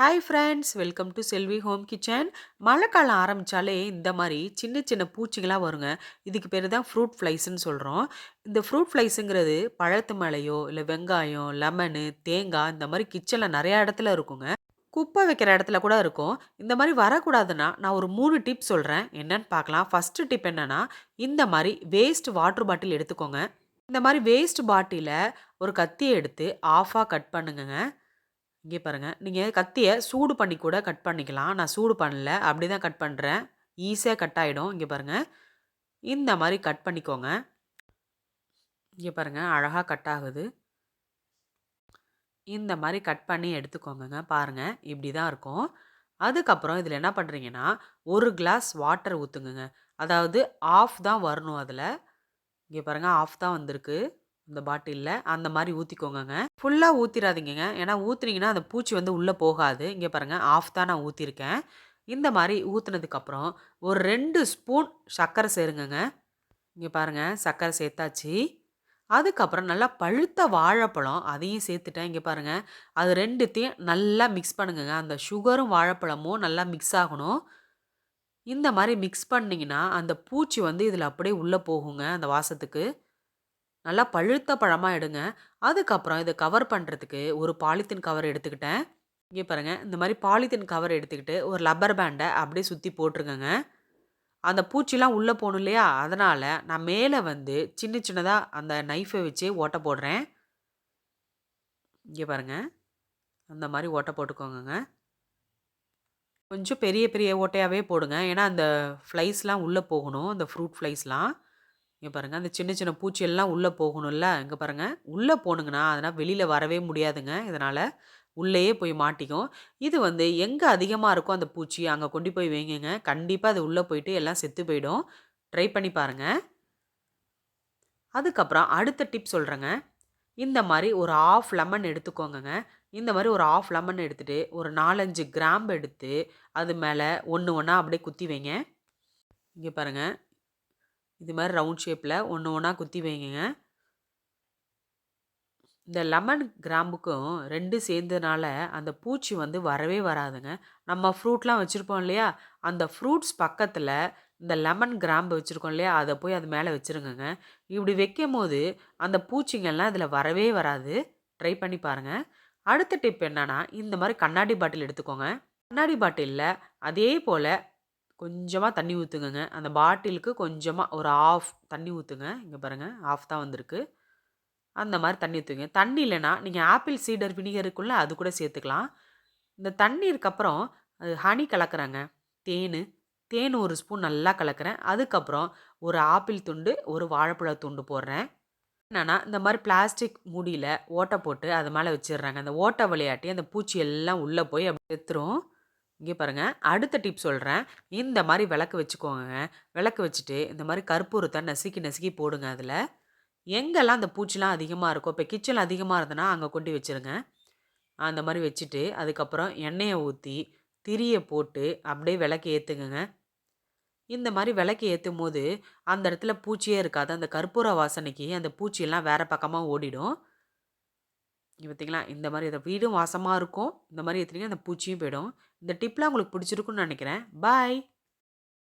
Hi friends welcome to Selvi home kitchen மழைக்காலம் ஆரம்பித்தாலே இந்த மாதிரி சின்ன சின்ன பூச்சிங்களாம் வருங்க. இதுக்கு பேர் தான் ஃப்ரூட் ஃப்ளைஸ்ன்னு சொல்கிறோம் இந்த ஃப்ரூட் ஃப்ளைஸுங்கிறது பழத்து மலையோ இல்லை வெங்காயம் லெமனு தேங்காய் இந்த மாதிரி கிச்சனில் நிறையா இடத்துல இருக்குங்க. குப்பை வைக்கிற இடத்துல கூட இருக்கும். இந்த மாதிரி வரக்கூடாதுன்னா நான் ஒரு மூணு டிப் சொல்கிறேன் என்னன்னு பார்க்கலாம். ஃபஸ்ட்டு டிப் என்னென்னா இந்த மாதிரி வேஸ்ட் வாட்டர் பாட்டில் எடுத்துக்கோங்க. இந்த மாதிரி வேஸ்ட் பாட்டிலை ஒரு கத்தியை எடுத்து ஆஃபாக கட் பண்ணுங்கங்க. இங்கே பாருங்கள் நீங்கள் கத்தியை சூடு பண்ணி கூட கட் பண்ணிக்கலாம். நான் சூடு பண்ணல. அப்படி தான் கட் பண்ணுறேன் ஈஸியாக கட் ஆகிடும் இங்கே பாருங்கள் இந்த மாதிரி கட் பண்ணிக்கோங்க. இங்கே பாருங்கள் அழகாக கட் ஆகுது. இந்த மாதிரி கட் பண்ணி எடுத்துக்கோங்கங்க. பாருங்கள் இப்படி தான் இருக்கும். அதுக்கப்புறம் இதில் என்ன பண்ணுறீங்கன்னா ஒரு கிளாஸ் வாட்டர் ஊற்றுங்க அதாவது ஆஃப் தான் வரணும் அதில். இங்கே பாருங்கள் ஆஃப் தான் வந்திருக்கு. இந்த பாட்டிலில் அந்த மாதிரி ஊற்றிக்கோங்கங்க ஃபுல்லாக ஊற்றிடாதீங்க ஏன்னா ஊற்றுனீங்கன்னா அந்த பூச்சி வந்து உள்ளே போகாது. இங்கே பாருங்கள் ஆஃப் தான் நான் ஊற்றிருக்கேன் இந்த மாதிரி ஊற்றுனதுக்கப்புறம் ஒரு ரெண்டு ஸ்பூன் சர்க்கரை சேருங்கங்க. இங்கே பாருங்கள் சர்க்கரை சேர்த்தாச்சு அதுக்கப்புறம் நல்லா பழுத்த வாழைப்பழம் அதையும் சேர்த்துட்டேன். இங்கே பாருங்கள் அது ரெண்டுத்தையும் நல்லா மிக்ஸ் பண்ணுங்கங்க. அந்த சுகரும் வாழைப்பழமும் நல்லா மிக்ஸ் ஆகணும். இந்த மாதிரி மிக்ஸ் பண்ணிங்கன்னா அந்த பூச்சி வந்து இதில் அப்படியே உள்ளே போகுங்க அந்த வாசத்துக்கு. நல்லா பழுத்த பழமாக எடுங்க. அதுக்கப்புறம் இதை கவர் பண்ணுறதுக்கு ஒரு பாலித்தீன் கவர் எடுத்துக்கிட்டேன். இங்கே பாருங்கள் இந்த மாதிரி பாலித்தீன் கவர் எடுத்துக்கிட்டு ஒரு லப்பர் பேண்டை அப்படியே சுற்றி போட்டிருக்கேங்க அந்த பூச்சிலாம் உள்ளே போகணும் இல்லையா? அதனால் நான் மேலே வந்து சின்ன சின்னதாக அந்த நைஃபை வச்சு ஓட்டை போடுறேன். இங்கே பாருங்கள் அந்த மாதிரி ஓட்டை போட்டுக்கோங்க கொஞ்சம் பெரிய பெரிய ஓட்டையாகவே போடுங்க. ஏன்னா அந்த ஃப்ளைஸ்லாம் உள்ளே போகணும் அந்த ஃப்ரூட் ஃப்ளைஸ்லாம் இங்கே பாருங்கள் அந்த சின்ன சின்ன பூச்சி எல்லாம் உள்ளே போகணும்ல இங்கே பாருங்கள் உள்ளே போகணுங்கன்னா அதனால் வெளியில் வரவே முடியாதுங்க. இதனால் உள்ளேயே போய் மாட்டிக்கும். இது வந்து எங்கே அதிகமாக இருக்கோ அந்த பூச்சி அங்கே கொண்டு போய் வைங்கங்க. கண்டிப்பாக அது உள்ளே போயிட்டு எல்லாம் செத்து போயிடும். ட்ரை பண்ணி பாருங்கள் அதுக்கப்புறம் அடுத்த டிப் சொல்கிறேங்க இந்த மாதிரி ஒரு ஆஃப் லெமன் எடுத்துக்கோங்கங்க. இந்த மாதிரி ஒரு ஆஃப் லெமன் எடுத்துகிட்டு ஒரு நாலஞ்சு கிராம்பு எடுத்து அது மேலே ஒன்று ஒன்றா அப்படியே குத்தி வைங்க. இங்கே பாருங்கள் இது மாதிரி ரவுண்ட் ஷேப்பில் ஒன்று ஒன்றா குத்தி வைங்க இந்த லெமன் கிராம்புக்கும் ரெண்டு சேர்ந்ததுனால அந்த பூச்சி வந்து வரவே வராதுங்க. நம்ம ஃப்ரூட்லாம் வச்சுருப்போம் இல்லையா? அந்த ஃப்ரூட்ஸ் பக்கத்தில் இந்த லெமன் கிராம்பு வச்சுருக்கோம் இல்லையா? அதை போய் அது மேலே வச்சுருங்கங்க. இப்படி வைக்கும் போது அந்த பூச்சிங்கள்லாம் இதில் வரவே வராது. ட்ரை பண்ணி பாருங்கள் அடுத்த டிப் என்னென்னா இந்த மாதிரி கண்ணாடி பாட்டில் எடுத்துக்கோங்க. கண்ணாடி பாட்டிலில் அதே போல் கொஞ்சமாக தண்ணி ஊற்றுங்க அந்த பாட்டிலுக்கு கொஞ்சமாக ஒரு ஆஃப் தண்ணி ஊற்றுங்க இங்கே பாருங்கள் ஆஃப் தான் வந்திருக்கு. அந்த மாதிரி தண்ணி ஊற்றுங்க தண்ணி இல்லைன்னா நீங்கள் ஆப்பிள் சீடர் வினிகருக்குள்ளே அது கூட சேர்த்துக்கலாம். இந்த தண்ணீருக்கு அப்புறம் அது ஹனி கலக்கிறாங்க. தேன். தேன் ஒரு ஸ்பூன் நல்லா கலக்கிறேன். அதுக்கப்புறம் ஒரு ஆப்பிள் துண்டு ஒரு வாழைப்பழ துண்டு போடுறேன். என்னென்னா இந்த மாதிரி பிளாஸ்டிக் மூடியில் ஓட்டை போட்டு அது மேலே வச்சிடுறாங்க. அந்த ஓட்டை விளையாட்டி அந்த பூச்சி எல்லாம் உள்ளே போய் அப்படி எடுத்துரும். இங்கே பாருங்கள் அடுத்த டிப் சொல்கிறேன் இந்த மாதிரி விளக்கு வச்சுக்கோங்க. விளக்கு வச்சுட்டு இந்த மாதிரி கற்பூரத்தை நசுக்கி நசுக்கி போடுங்க அதில். எங்கெல்லாம் அந்த பூச்சிலாம் அதிகமாக இருக்கோ இப்போ கிச்சன் அதிகமாக இருந்ததுன்னா அங்கே கொண்டு வச்சுருங்க. அந்த மாதிரி வச்சுட்டு அதுக்கப்புறம் எண்ணெயை ஊற்றி திரியை போட்டு அப்படியே விளக்கு ஏற்றுங்க இந்த மாதிரி விளக்கு ஏற்றும் போது அந்த இடத்துல பூச்சியே இருக்காது. அந்த கற்பூர வாசனைக்கு அந்த பூச்சியெல்லாம் வேறு பக்கமாக ஓடிடும். பார்த்தீங்களா இந்த மாதிரி அந்த வீடும் வாசமாக இருக்கும். இந்த மாதிரி ஏற்றுனீங்கன்னா அந்த பூச்சியும் போயிடும். இந்த டிப்லாம் உங்களுக்கு பிடிச்சிருக்குன்னு நினைக்கிறேன். பாய்